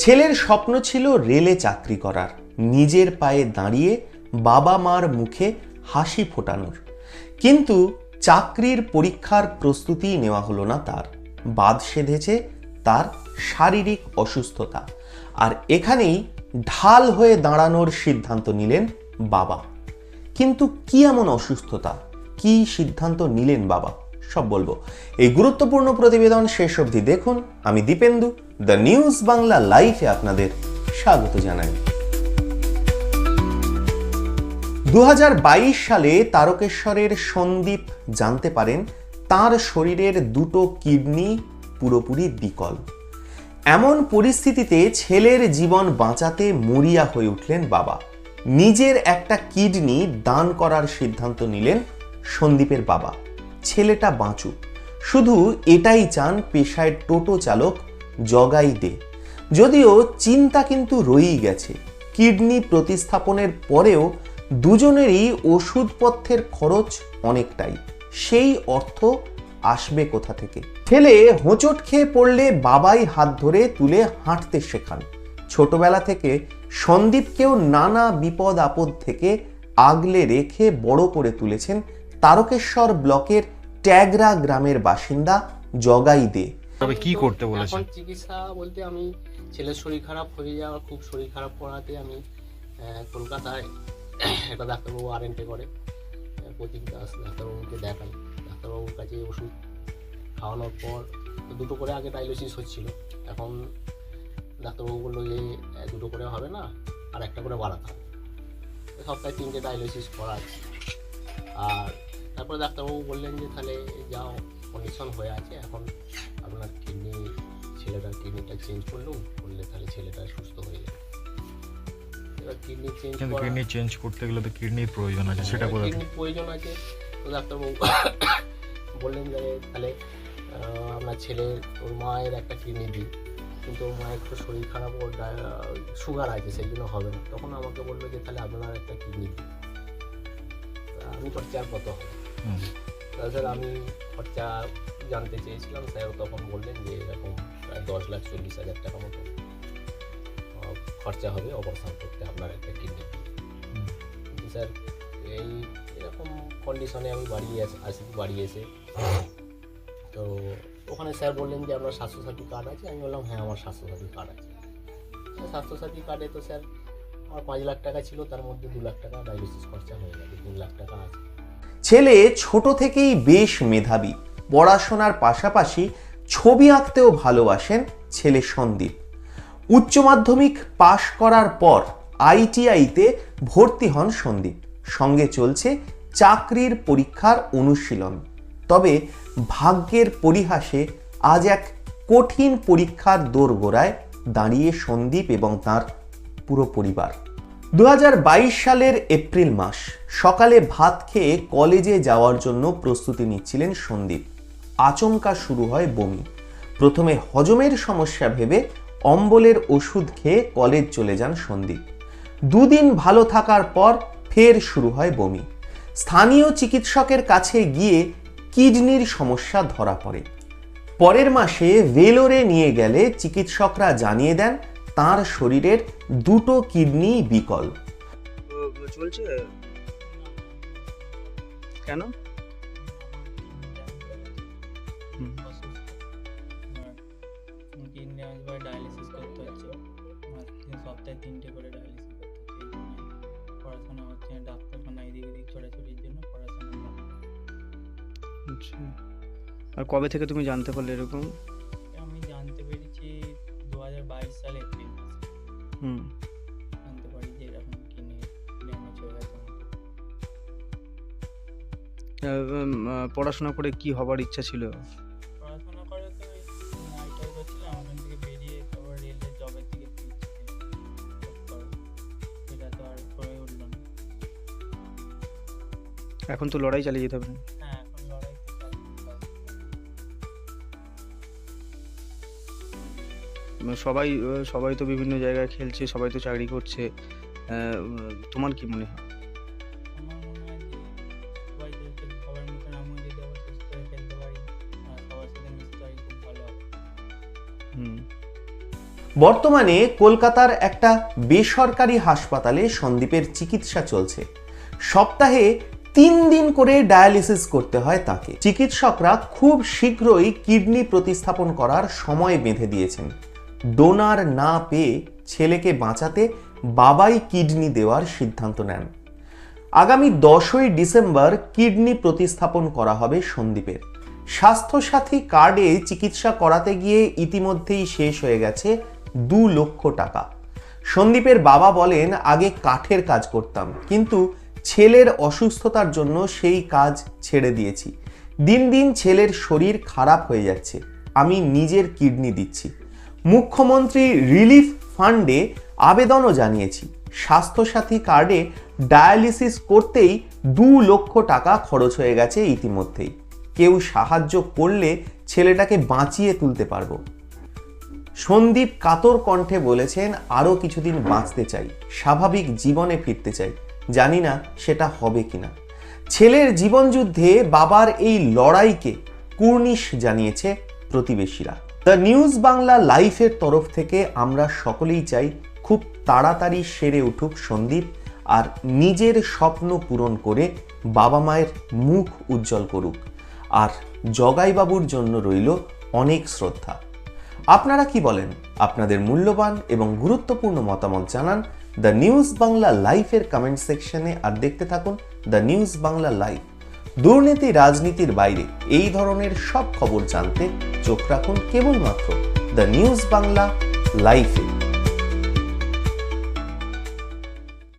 ছেলের স্বপ্ন ছিল রেলে চাকরি করার। নিজের পায়ে দাঁড়িয়ে বাবা মার মুখে হাসি ফোটানোর। কিন্তু চাকরির পরীক্ষার প্রস্তুতি নেওয়া হলো না তার। বাদ সেধেছে তার শারীরিক অসুস্থতা। আর এখানেই ঢাল হয়ে দাঁড়ানোর সিদ্ধান্ত নিলেন বাবা। কিন্তু কি এমন অসুস্থতা? কি সিদ্ধান্ত নিলেন বাবা? সব বলব। এই গুরুত্বপূর্ণ প্রতিবেদন শেষ অবধি দেখুন। আমি দীপেন্দু দ্য নিউজ বাংলা লাইভে আপনাদের স্বাগত জানাই। দু সালে তারকেশ্বরের সন্দীপ জানতে পারেন, তার শরীরের দুটো কিডনি পুরোপুরি বিকল। এমন পরিস্থিতিতে ছেলের জীবন বাঁচাতে মরিয়া হয়ে উঠলেন বাবা। নিজের একটা কিডনি দান করার সিদ্ধান্ত নিলেন সন্দীপের বাবা। ছেলেটা বাঁচুক। শুধু এটাই চান পেশায় টোটো চালক জগাই দে যদিও চিন্তা কিন্তু রয়েই গেছে। কিডনি প্রতিস্থাপনের পরেও দুজনেরই ওষুধপথ্যের খরচ অনেকটাই। সেই অর্থ আসবে কোথা থেকে? ছেলে হোঁচট খেয়ে পড়লে বাবাই হাত ধরে তুলে হাঁটতে শেখান। ছোটবেলা থেকে সন্দীপকেও নানা বিপদ আপদ থেকে আগলে রেখে বড় করে তুলেছেন তারকেশ্বর ব্লকের ট্যাগরা গ্রামের বাসিন্দা জগাই দে তবে কি করতে বলেছে? এখন চিকিৎসা বলতে আমি ছেলের শরীর খারাপ হয়ে যাওয়া খুব শরীর খারাপ পড়াতে আমি কলকাতায় একটা ডাক্তারবাবু আর করে। আহ, প্রতীক দাস ডাক্তারবাবুকে দেখাই। ডাক্তারবাবুর কাছে ওষুধ খাওয়ানোর পর দুটো করে আগে ডায়ালিসিস হচ্ছিল। এখন ডাক্তারবাবু বলল যে দুটো করে হবে না আর একটা করে বাড়াতে হবে। সপ্তাহে তিনটে ডায়ালিসিস করা আছে। আর তারপরে ডাক্তারবাবু বললেন যে তাহলে যাও কন্ডিশন হয়ে আছে এখন আপনার কিডনি ছেলেটার কিডনিটা চেঞ্জ করলুম করলে তাহলে ছেলেটা সুস্থ হয়ে যাবে। এবার কিডনি চেঞ্জ কিন্তু কিডনি চেঞ্জ করতে গেলে তো কিডনির প্রয়োজন আছে সেটা কোথা কিডনির প্রয়োজন আছে। তো ডাক্তারবাবু বললেন যে তাহলে আপনার ছেলের ওর মায়ের একটা কিডনি দিই কিন্তু ওর মায়ের তো শরীর খারাপ ওর সুগার আছে সেই জন্য হবে না। তখন আমাকে বলল যে তাহলে আপনার একটা কিডনি দিই আমি খরচার কত হবে? তাছাড়া আমি খরচা জানতে চেয়েছিলাম, স্যার তখন বললেন যে এরকম দশ লাখ চল্লিশ হাজার টাকা মতো খরচা হবে অপারেশন করতে আপনার একটা কিডনি স্যার, এই এরকম কন্ডিশনে আমি বাড়ি আসি বাড়ি এসে। তো ওখানে স্যার বললেন যে আপনার স্বাস্থ্যসাথী কার্ড আছে? আমি বললাম হ্যাঁ আমার স্বাস্থ্যসাথী কার্ড আছে। স্বাস্থ্যসাথী কার্ডে তো স্যার আমার পাঁচ লাখ টাকা ছিল, তার মধ্যে দু লাখ টাকা ডায়ালিসিস খরচা হয়ে গেছে, তিন লাখ টাকা আছে। ছেলে ছোট থেকেই বেশ মেধাবী। পড়াশোনার পাশাপাশি ছবি আঁকতেও ভালোবাসেন ছেলে সন্দীপ। উচ্চ মাধ্যমিক পাশ করার পর আইটিআইতে ভর্তি হন সন্দীপ। সঙ্গে চলছে চাকরির পরীক্ষার অনুশীলন। তবে ভাগ্যের পরিহাসে আজ এক কঠিন পরীক্ষার দোরগোড়ায় দাঁড়িয়ে সন্দীপ এবং তার পুরো পরিবার। দু হাজার বাইশ সালের এপ্রিল মাস সকালে ভাত খেয়ে কলেজে যাওয়ার জন্য প্রস্তুতি নিচ্ছিলেন সন্দীপ। আচমকা শুরু হয় বমি। প্রথমে হজমের সমস্যা ভেবে অম্বলের ওষুধ খেয়ে কলেজ চলে যান সন্দীপ। দুদিন ভালো থাকার পর ফের শুরু হয় বমি। স্থানীয় চিকিৎসকের কাছে গিয়ে কিডনির সমস্যা ধরা পড়ে। পরের মাসে ভেলোরে নিয়ে গেলে চিকিৎসকরা জানিয়ে দেন, তার শরীরের দুটো কিডনি বিকল। চলছে? কেন? ডায়ালিসিস করতে হচ্ছে সপ্তাহে তিনটে করে ডায়ালিসিস পড়াশোনা হচ্ছে ডাক্তারখানা এদিক ওদিক জন্য পড়াশোনা আর কবে থেকে তুমি জানতে পারলে এরকম? আমি জানতে পেরেছি দু হাজার বাইশ সালে হুম। জানতে পারি এরকম আহ, পড়াশোনা করে কি হবার ইচ্ছা ছিল? এখন তো লড়াই চালিয়ে যেতে হবে। হ্যাঁ এখন লড়াই। উম, সবাই সবাই তো বিভিন্ন জায়গায় খেলছে সবাই তো চাকরি করছে। তোমার কি মনে হয়? মনে বর্তমানে কলকাতার একটা বেসরকারি হাসপাতালে সন্দীপের চিকিৎসা চলছে। সপ্তাহে তিন দিন করে ডায়ালিসিস করতে হয় তাকে। চিকিৎসকরা খুব শীঘ্রই কিডনি প্রতিস্থাপন করার সময় বেঁধে দিয়েছেন। ডোনার না পেয়ে ছেলেকে বাঁচাতে বাবাই কিডনি দেওয়ার সিদ্ধান্ত নেন। আগামী দশই ডিসেম্বর কিডনি প্রতিস্থাপন করা হবে সন্দীপের। স্বাস্থ্যসাথী কার্ডে চিকিৎসা করাতে গিয়ে ইতিমধ্যেই শেষ হয়ে গেছে দু লক্ষ টাকা। সন্দীপের বাবা বলেন, আগে কাঠের কাজ করতাম, কিন্তু ছেলের অসুস্থতার জন্য সেই কাজ ছেড়ে দিয়েছি। দিন দিন ছেলের শরীর খারাপ হয়ে যাচ্ছে। আমি নিজের কিডনি দিচ্ছি। মুখ্যমন্ত্রী রিলিফ ফান্ডে আবেদনও জানিয়েছি। স্বাস্থ্যসাথী কার্ডে ডায়ালিসিস করতেই দু লক্ষ টাকা খরচ হয়ে গেছে ইতিমধ্যেই। কেউ সাহায্য করলে ছেলেটাকে বাঁচিয়ে তুলতে পারব। সন্দীপ কাতর কণ্ঠে বলেছেন, আরও কিছুদিন বাঁচতে চাই। স্বাভাবিক জীবনে ফিরতে চাই। জানি না সেটা হবে কিনা। ছেলের জীবনযুদ্ধে বাবার এই লড়াইকে কুর্নিশ জানিয়েছে প্রতিবেশীরা। দ্য নিউজ বাংলা লাইফের তরফ থেকে আমরা সকলেই চাই খুব তাড়াতাড়ি সেরে উঠুক সন্দীপ আর নিজের স্বপ্ন পূরণ করে বাবা মায়ের মুখ উজ্জ্বল করুক। আর জগাইবাবুর জন্য রইল অনেক শ্রদ্ধা। আপনারা কি বলেন? আপনাদের মূল্যবান এবং গুরুত্বপূর্ণ মতামত জানান দ্য নিউজ বাংলা লাইফের কমেন্ট সেকশনে আর দেখতে থাকুন দ্য নিউজ বাংলা লাইফ দুর্নীতি রাজনীতির বাইরে এই ধরনের সব খবর জানতে চোখ রাখুন কেবলমাত্র দ্য নিউজ বাংলা লাইফে